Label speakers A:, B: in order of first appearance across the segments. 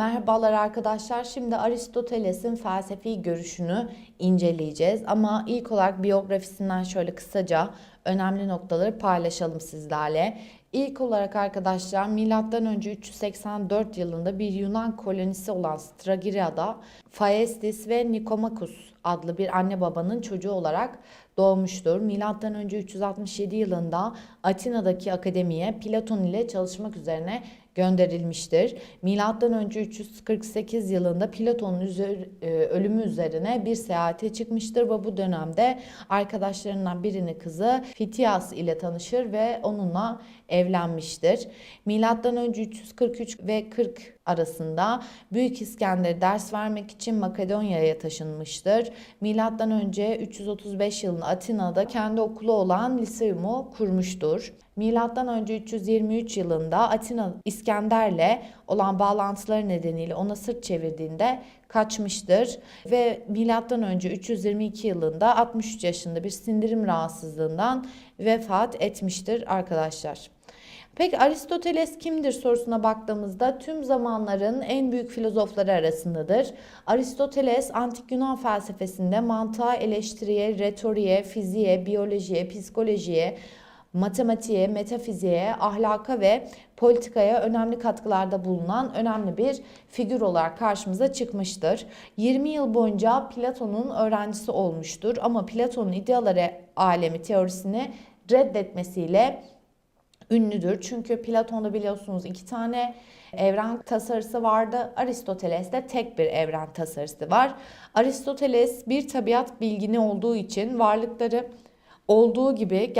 A: Merhabalar arkadaşlar. Şimdi Aristoteles'in felsefi görüşünü inceleyeceğiz. Ama ilk olarak biyografisinden şöyle kısaca önemli noktaları paylaşalım sizlerle. İlk olarak arkadaşlar milattan önce 384 yılında bir Yunan kolonisi olan Stragirya'da Phaestis ve Nikomakos adlı bir anne babanın çocuğu olarak doğmuştur. Milattan önce 367 yılında Atina'daki akademiye Platon ile çalışmak üzerine gönderilmiştir. Milattan önce 348 yılında Platon'un e, ölümü üzerine bir seyahate çıkmıştır ve bu dönemde arkadaşlarından birinin kızı Fitias ile tanışır ve onunla evlenmiştir. Milattan önce 343 ve 40 arasında Büyük İskender ders vermek için Makedonya'ya taşınmıştır. Milattan önce 335 yılında Atina'da kendi okulu olan Liseum'u kurmuştur. Milattan önce 323 yılında Atina İskender'le olan bağlantıları nedeniyle ona sırt çevirdiğinde kaçmıştır ve milattan önce 322 yılında 63 yaşında bir sindirim rahatsızlığından vefat etmiştir arkadaşlar. Peki Aristoteles kimdir sorusuna baktığımızda tüm zamanların en büyük filozofları arasındadır. Aristoteles antik Yunan felsefesinde mantığa, eleştiriye, retoriğe, fiziğe, biyolojiye, psikolojiye, matematiğe, metafiziğe, ahlaka ve politikaya önemli katkılarda bulunan önemli bir figür olarak karşımıza çıkmıştır. 20 yıl boyunca Platon'un öğrencisi olmuştur ama Platon'un ideaları alemi teorisini reddetmesiyle ünlüdür. Çünkü Platon'da biliyorsunuz iki tane evren tasarısı vardı. Aristoteles'te tek bir evren tasarısı var. Aristoteles bir tabiat bilgini olduğu için varlıkları olduğu gibi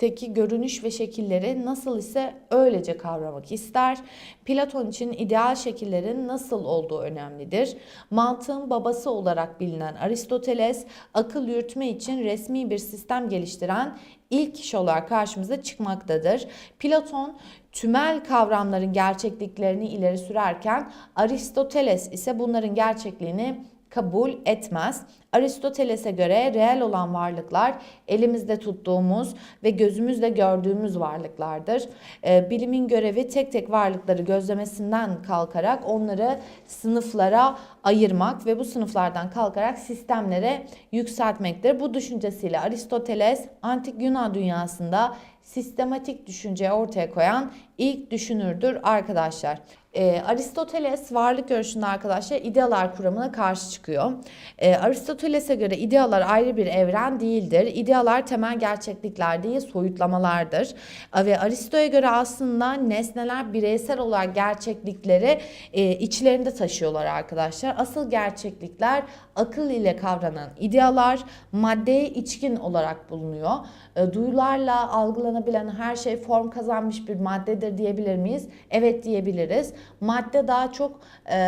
A: gerçeklikteki görünüş ve şekilleri nasıl ise öylece kavramak ister. Platon için ideal şekillerin nasıl olduğu önemlidir. Mantığın babası olarak bilinen Aristoteles akıl yürütme için resmi bir sistem geliştiren ilk kişi olarak karşımıza çıkmaktadır. Platon tümel kavramların gerçekliklerini ileri sürerken Aristoteles ise bunların gerçekliğini kabul etmez. Aristoteles'e göre reel olan varlıklar elimizde tuttuğumuz ve gözümüzle gördüğümüz varlıklardır. Ee, bilimin görevi tek tek varlıkları gözlemesinden kalkarak onları sınıflara ayırmak ve bu sınıflardan kalkarak sistemlere yükseltmektir. Bu düşüncesiyle Aristoteles antik Yunan dünyasında sistematik düşünceyi ortaya koyan ilk düşünürdür arkadaşlar. Ee, Aristoteles varlık görüşünde arkadaşlar idealar kuramına karşı çıkıyor. Ee, Aristoteles'e göre idealar ayrı bir evren değildir. İdealar temel gerçeklikler değil soyutlamalardır. Ee, Ve Aristo'ya göre aslında nesneler bireysel olarak gerçeklikleri e, içlerinde taşıyorlar arkadaşlar. Asıl gerçeklikler akıl ile kavranan idealar maddeye içkin olarak bulunuyor. E, duyularla algılanabilen her şey form kazanmış bir maddedir diyebilir miyiz? Evet diyebiliriz. Madde daha çok e,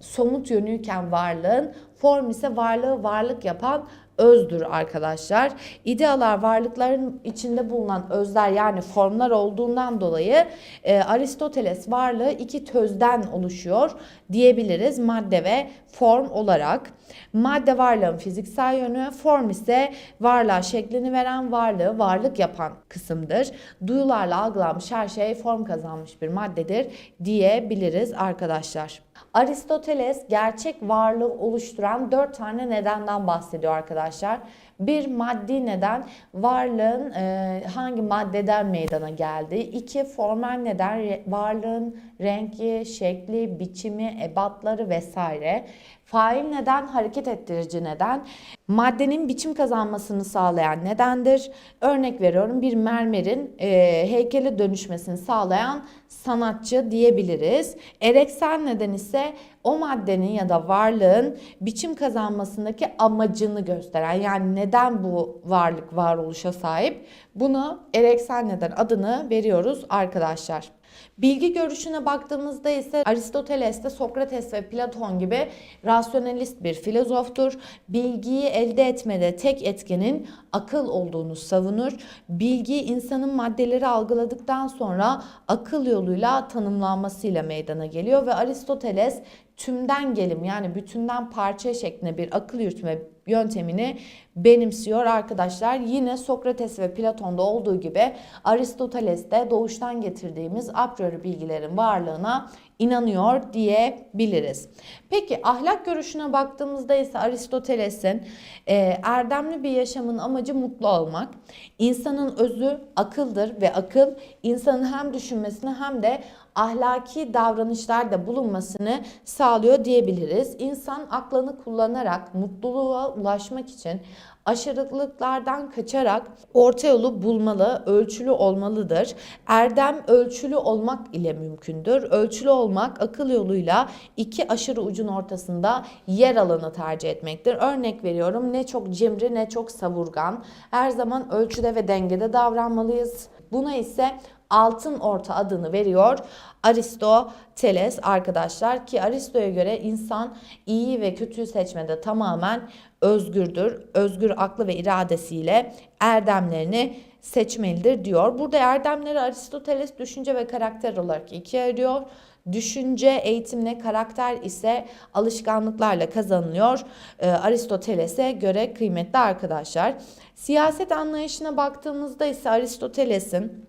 A: somut yönüyken varlığın, form ise varlığı varlık yapan özdür arkadaşlar. İdealar varlıkların içinde bulunan özler yani formlar olduğundan dolayı e, Aristoteles varlığı iki tözden oluşuyor diyebiliriz madde ve form olarak. Madde varlığın fiziksel yönü, form ise varlığa şeklini veren varlığı varlık yapan kısımdır. Duyularla algılanmış her şey form kazanmış bir maddedir diyebiliriz arkadaşlar. Aristoteles gerçek varlığı oluşturan dört tane nedenden bahsediyor arkadaşlar. Bir maddi neden varlığın e, hangi maddeden meydana geldiği. İki formal neden varlığın rengi, şekli, biçimi, ebatları vesaire. Fail neden hareket ettirici neden. Maddenin biçim kazanmasını sağlayan nedendir. Örnek veriyorum bir mermerin e, heykele dönüşmesini sağlayan sanatçı diyebiliriz. Ereksel neden ise o maddenin ya da varlığın biçim kazanmasındaki amacını gösteren yani neden bu varlık varoluşa sahip bunu ereksel neden adını veriyoruz arkadaşlar. Bilgi görüşüne baktığımızda ise Aristoteles de Sokrates ve Platon gibi rasyonalist bir filozoftur. Bilgiyi elde etmede tek etkenin akıl olduğunu savunur. Bilgi insanın maddeleri algıladıktan sonra akıl yoluyla tanımlanmasıyla meydana geliyor ve Aristoteles tümden gelim yani bütünden parça şeklinde bir akıl yürütme yöntemini benimsiyor arkadaşlar. Yine Sokrates ve Platon'da olduğu gibi Aristoteles'te doğuştan getirdiğimiz a priori bilgilerin varlığına inanıyor diyebiliriz. Peki ahlak görüşüne baktığımızda ise Aristoteles'in e, erdemli bir yaşamın amacı mutlu olmak. İnsanın özü akıldır ve akıl insanın hem düşünmesini hem de ahlaki davranışlarda bulunmasını sağlıyor diyebiliriz. İnsan aklını kullanarak mutluluğa ulaşmak için aşırılıklardan kaçarak orta yolu bulmalı, ölçülü olmalıdır. Erdem ölçülü olmak ile mümkündür. Ölçülü olmak akıl yoluyla iki aşırı ucun ortasında yer alanı tercih etmektir. Örnek veriyorum ne çok cimri ne çok savurgan. Her zaman ölçüde ve dengede davranmalıyız. Buna ise altın orta adını veriyor Aristoteles arkadaşlar ki Aristo'ya göre insan iyi ve kötüyü seçmede tamamen özgürdür. Özgür aklı ve iradesiyle erdemlerini seçmelidir diyor. Burada erdemleri Aristoteles düşünce ve karakter olarak ikiye ayırıyor. Düşünce eğitimle, karakter ise alışkanlıklarla kazanılıyor. Ee, Aristoteles'e göre kıymetli arkadaşlar. Siyaset anlayışına baktığımızda ise Aristoteles'in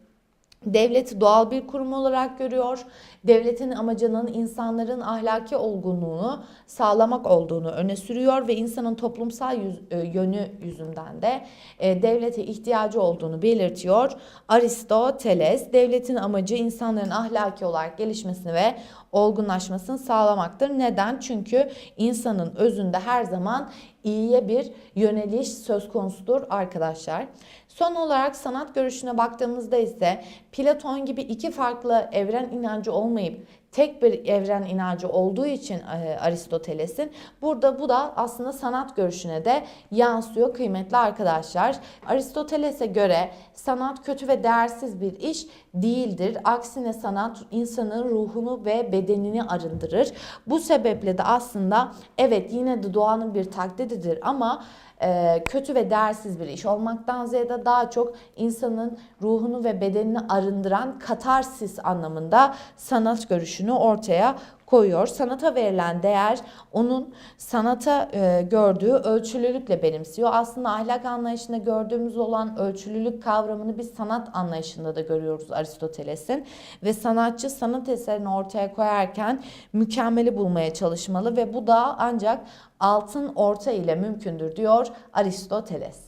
A: Devleti doğal bir kurum olarak görüyor. Devletin amacının insanların ahlaki olgunluğunu sağlamak olduğunu öne sürüyor ve insanın toplumsal yüz, e, yönü yüzünden de e, devlete ihtiyacı olduğunu belirtiyor. Aristoteles devletin amacı insanların ahlaki olarak gelişmesini ve olgunlaşmasını sağlamaktır. Neden? Çünkü insanın özünde her zaman iyiye bir yöneliş söz konusudur arkadaşlar. Son olarak sanat görüşüne baktığımızda ise Platon gibi iki farklı evren inancı olmayıp tek bir evren inancı olduğu için e, Aristoteles'in burada bu da aslında sanat görüşüne de yansıyor kıymetli arkadaşlar. Aristoteles'e göre sanat kötü ve değersiz bir iş değildir. Aksine sanat insanın ruhunu ve bedenini arındırır. Bu sebeple de aslında evet yine de doğanın bir taklididir ama e, kötü ve değersiz bir iş olmaktan ziyade daha çok insanın ruhunu ve bedenini arındıran katarsis anlamında sanat görüşünü ortaya koyuyor. Sanata verilen değer onun sanata e, gördüğü ölçülülükle benimsiyor. Aslında ahlak anlayışında gördüğümüz olan ölçülülük kavramını biz sanat anlayışında da görüyoruz Aristoteles'in ve sanatçı sanat eserini ortaya koyarken mükemmeli bulmaya çalışmalı ve bu da ancak altın orta ile mümkündür diyor Aristoteles.